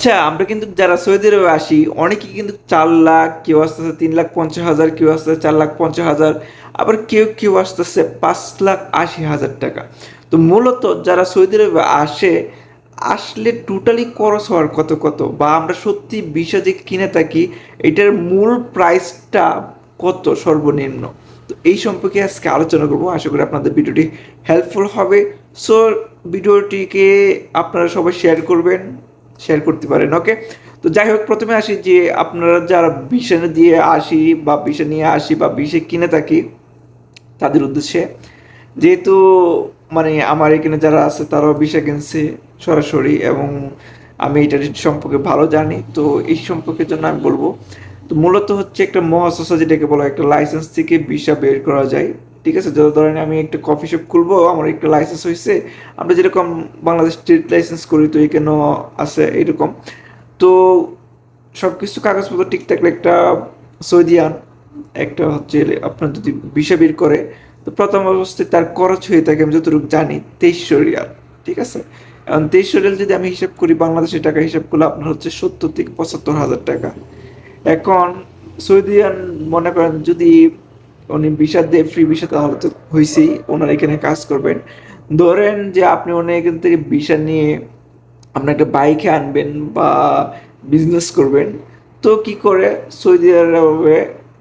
আচ্ছা আমরা কিন্তু যারা সৌদি আরবে আসি, অনেকেই কিন্তু চার লাখ, কেউ আসতেছে তিন লাখ পঞ্চাশ হাজার, কেউ আসতেছে চার লাখ পঞ্চাশ হাজার, আবার কেউ কেউ আসতেছে পাঁচ লাখ আশি হাজার টাকা। তো মূলত যারা সৌদি আরবে আসে, আসলে টোটালি খরচ হওয়ার কত কত? বা আমরা সত্যি বিষয় যে কিনে থাকি, এটার মূল প্রাইসটা কত সর্বনিম্ন? তো এই সম্পর্কে আজকে আলোচনা করব। আশা করি আপনাদের ভিডিওটি হেল্পফুল হবে। সো ভিডিওটিকে আপনারা সবাই শেয়ার করবেন। শেয়ার করতে পারেন ওকে তো যাই হোক, প্রথমে আসি যে আপনারা যারা বিষে দিয়ে আসি বা বিষে নিয়ে আসি বা বিষে কিনে থাকি, তাদের উদ্দেশ্যে যেহেতু মানে আমার এখানে যারা আছে, তারাও বিষা কিনছে সরাসরি এবং আমি এটার সম্পর্কে ভালো জানি। তো এই সম্পর্কের জন্য আমি বলব, তো মূলত হচ্ছে একটা মহাসসা যেটাকে বলা একটা লাইসেন্স থেকে ভিসা বের করা যায়। ঠিক আছে যত ধরেন আমি একটা কফি শপ খুলবো, আমার একটা লাইসেন্স হয়েছে আমরা যেরকম বাংলাদেশ স্টেট লাইসেন্স করি, তো এখানেও আছে এরকম। তো সব কিছু কাগজপত্র ঠিক থাকলে একটা সৌদিয়ান একটা হচ্ছে আপনার যদি ভিসা বের করে, তো প্রথম অবস্থায় তার খরচ হয়ে থাকে, আমি যতটুকু জানি, তেইশশো রিয়াল, ঠিক আছে? এখন তেইশশো রিয়াল যদি আমি হিসাব করি, বাংলাদেশের টাকা হিসাব করলে আপনার হচ্ছে সত্তর থেকে পঁচাত্তর হাজার টাকা। এখন সৌদিয়ান মনে করেন যদি উনি ভিসা দিয়ে ফ্রি ভিসা তাহলে তো হয়েছেই ওনারা এখানে কাজ করবেন। ধরেন যে আপনি ওনার এখান থেকে ভিসা নিয়ে আপনার একটা বাইকে আনবেন বা বিজনেস করবেন, তো কি করে? সৌদি আরবে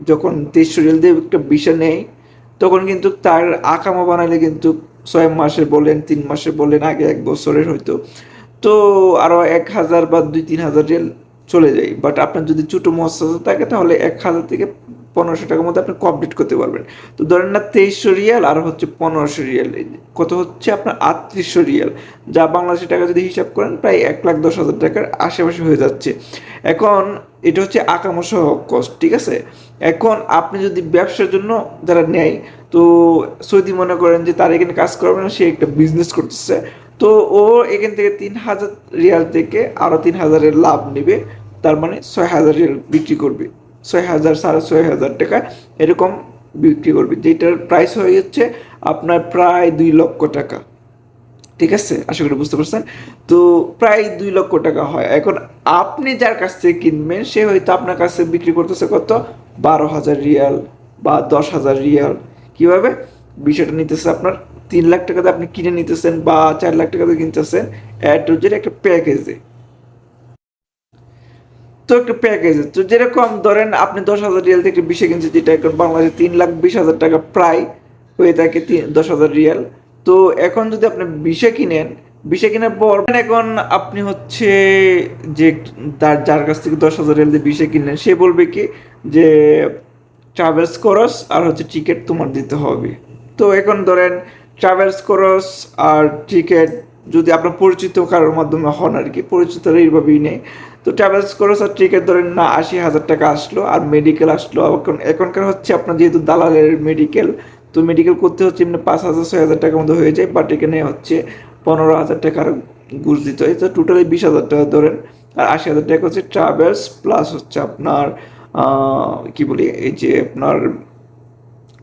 যখন তেইশশো রিয়াল দিয়ে একটা ভিসা নেয়, তখন কিন্তু তার আকামা বানালে কিন্তু ছয় মাসে বলেন, তিন মাসে বলেন, আগে এক বছরের হয়তো। তো আরও এক হাজার বা দুই তিন হাজার রিয়াল চলে যায়। বাট আপনার যদি ছোটো মহসা থাকে, তাহলে এক হাজার থেকে পনেরোশো টাকার মধ্যে আপনি কমপ্লিট করতে পারবেন। তো ধরেন না তেইশশো রিয়াল আর হচ্ছে পনেরোশো রিয়াল। কত হচ্ছে আপনার আটত্রিশশো রিয়াল। যা বাংলাদেশের টাকা যদি হিসাব করেন, প্রায় এক লাখ দশ হাজার টাকার আশেপাশে হয়ে যাচ্ছে। এখন এটা হচ্ছে আকামসহ কস্ট ঠিক আছে? এখন আপনি যদি ব্যবসার জন্য যারা নেয়, তো সৌদি মনে করেন যে তার এখানে কাজ করবে না, সে একটা বিজনেস করতেছে। তো ও এখান থেকে তিন হাজার রিয়াল থেকে আরও তিন হাজারের লাভ নেবে। তার মানে ছয় হাজার রিয়াল বিক্রি করবে। ছয় হাজার, সাড়ে ছয় হাজার টাকা এরকম বিক্রি করবে। যেটার প্রাইস হয়ে যাচ্ছে আপনার প্রায় দুই লক্ষ টাকা। ঠিক আছে? আশা করি বুঝতে পারছেন? তো প্রায় দুই লক্ষ টাকা হয়। এখন আপনি যার কাছ থেকে কিনবেন, সে হয়তো আপনার কাছে বিক্রি করতেছে কত? বারো হাজার রিয়াল বা দশ হাজার রিয়াল। কীভাবে? বিষয়টা নিতেছে আপনার তিন লাখ টাকাতে আপনি কিনে নিতেছেন বা চার লাখ টাকাতে কিনতেছেন। অ্যাড একটা প্যাকেজে তো প্যাকেজ তো যেরকম ধরেন আপনি দশ হাজার রিয়াল থেকে বিশে যেটা এখন বাংলাদেশে তিন লাখ বিশ হাজার টাকা প্রায় হয়ে থাকে দশ হাজার রিয়াল। তো এখন যদি আপনি বিশে কিনেন, বিশে কেনার পর এখন আপনি হচ্ছে যে যার কাছ থেকে দশ হাজার রিয়াল দিয়ে বিশে কিনলেন, সে বলবে কি যে ট্রাভেলস খরচ আর হচ্ছে টিকিট তোমার দিতে হবে। তো এখন ধরেন ট্রাভেলস খরচ আর টিকিট যদি আপনার পরিচিত কারোর মাধ্যমে হন আর কি পরিচিত এইভাবেই নেই তো ট্রাভেলস খরচ আর টিকিট ধরেন না, আশি হাজার টাকা আসলো আর মেডিকেল আসলো। এখন, এখনকার হচ্ছে আপনার যেহেতু দালালের মেডিকেল তো মেডিকেল করতে হচ্ছে এমনি পাঁচ হাজার, ছয় হাজার টাকার মধ্যে হয়ে যায় বাট এখানে হচ্ছে পনেরো হাজার টাকার ঘুষ দিতে হয়। তো টোটালি বিশ হাজার টাকা ধরেন, আর আশি হাজার টাকা হচ্ছে ট্রাভেলস প্লাস হচ্ছে আপনার কি বলি, এই যে আপনার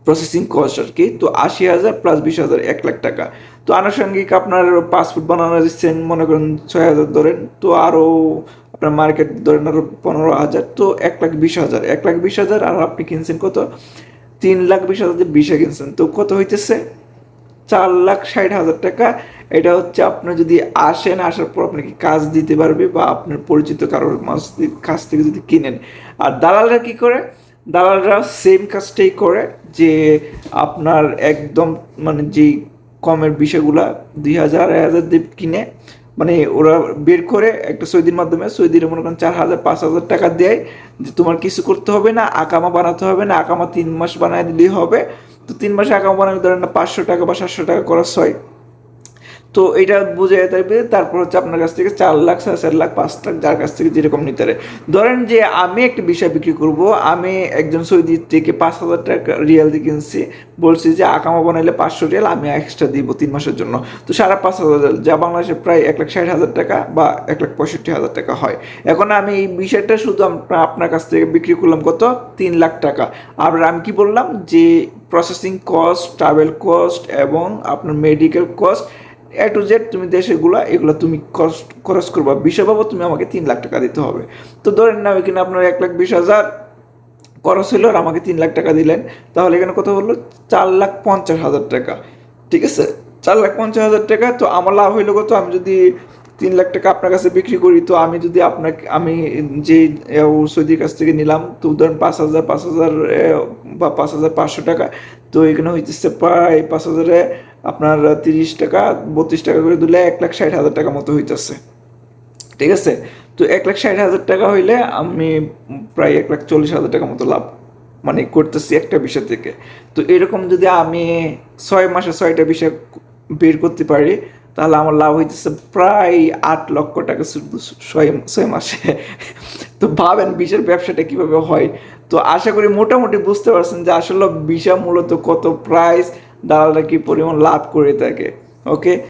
প্রসেসিং কস্ট আর কি। তো আশি হাজার প্লাস বিশ হাজার, এক লাখ টাকা। তো আনুষঙ্গিক আপনার পাসপোর্ট বানানো দিচ্ছেন মনে করেন ছয় হাজার ধরেন, তো আরও আপনার মার্কেট ধরেন আরও পনেরো হাজার, তো এক লাখ বিশ হাজার, এক লাখ বিশ হাজার আর আপনি কিনছেন কত? তিন লাখ বিশ হাজার বিশে কিনছেন, তো কত হইতেছে? চার লাখ ষাট হাজার টাকা। এটা হচ্ছে আপনি যদি আসেন, আসার পর আপনাকে কাজ দিতে পারবে বা আপনার পরিচিত কারোর কাছ থেকে যদি কিনেন। আর দালালরা কি করে? দালালরা সেম কাজটাই করে যে আপনার একদম মানে যেই কমের বিষয়গুলা দুই হাজার, এক হাজার দিয়ে কিনে মানে ওরা বের করে একটা সৈদির মাধ্যমে, সৌদির মনে করেন চার হাজার, পাঁচ হাজার টাকা দেয় যে তোমার কিছু করতে হবে না, আকামা বানাতে হবে না, আকামা তিন মাস বানায় দিলেই হবে। তো তিন মাসে আকামা বানালে ধরেন না পাঁচশো টাকা বা সাতশো টাকা খরচ হয়। তো এটা বুঝে থাকবে তারপর হচ্ছে আপনার কাছ থেকে চার লাখ, সাড়ে চার লাখ, পাঁচ লাখ যার কাছ থেকে যেরকম নিতে পারে। ধরেন যে আমি একটা বিষয় বিক্রি করব, আমি একজন সৌদি থেকে পাঁচ হাজার টাকা রিয়াল দিয়ে কিনছি, বলছি যে আকামা বানাইলে পাঁচশো রিয়াল, আমি এক্সট্রা দিব তিন মাসের জন্য। তো সাড়ে পাঁচ হাজার যা বাংলাদেশে প্রায় এক লাখ ষাট হাজার টাকা বা এক লাখ পঁয়ষট্টি হাজার টাকা হয়। এখন আমি এই বিষয়টা শুধু আপনার কাছ থেকে বিক্রি করলাম কত? তিন লাখ টাকা। আর আমি কি বললাম? যে প্রসেসিং কস্ট ট্রাভেল কস্ট এবং আপনার medical cost A to Z তুমি দেশেগুলো এগুলো তুমি কস্ট খরচ করবা। বিষয় তুমি আমাকে তিন লাখ টাকা দিতে হবে। তো ধরেন না এখানে আপনার এক লাখ বিশ হাজার খরচ হলো আর আমাকে তিন লাখ টাকা দিলেন। তাহলে এখানে কথা হলো চার লাখ পঞ্চাশ হাজার টাকা। ঠিক আছে? চার লাখ পঞ্চাশ হাজার টাকা, তো আমার লাভ হইল কত? আমি যদি তিন লাখ টাকা আপনার কাছে বিক্রি করি, তো আমি যদি আপনাকে, আমি যে সৌদির কাছ থেকে নিলাম, তো ধরেন পাঁচ হাজার পাঁচ হাজার বা পাঁচ হাজার পাঁচশো টাকা, তো এখানে হইতেছে প্রায় পাঁচ হাজারে আপনার তিরিশ টাকা, বত্রিশ টাকা করে দিলে এক লাখ ষাট হাজার টাকা মতো হইতেছে। ঠিক আছে? তো এক লাখ ষাট হাজার টাকা হইলে আমি প্রায় এক লাখ চল্লিশ হাজার টাকা মতো লাভ মানে করতেছি একটা বিষয় থেকে। তো এরকম যদি আমি ছয় মাসে ছয়টা বিষয় বের করতে পারি, তাহলে আমার লাভ হইতেছে প্রায় আট লক্ষ টাকা শুধু ছয় ছয় মাসে। তো ভাবেন বিষের ব্যবসাটা কীভাবে হয়? তো আশা করি মোটামুটি বুঝতে পারছেন যে আসলে বিষা মূলত কত প্রাইস দালালরা কি পরিমাণ লাভ করে থাকে? ওকে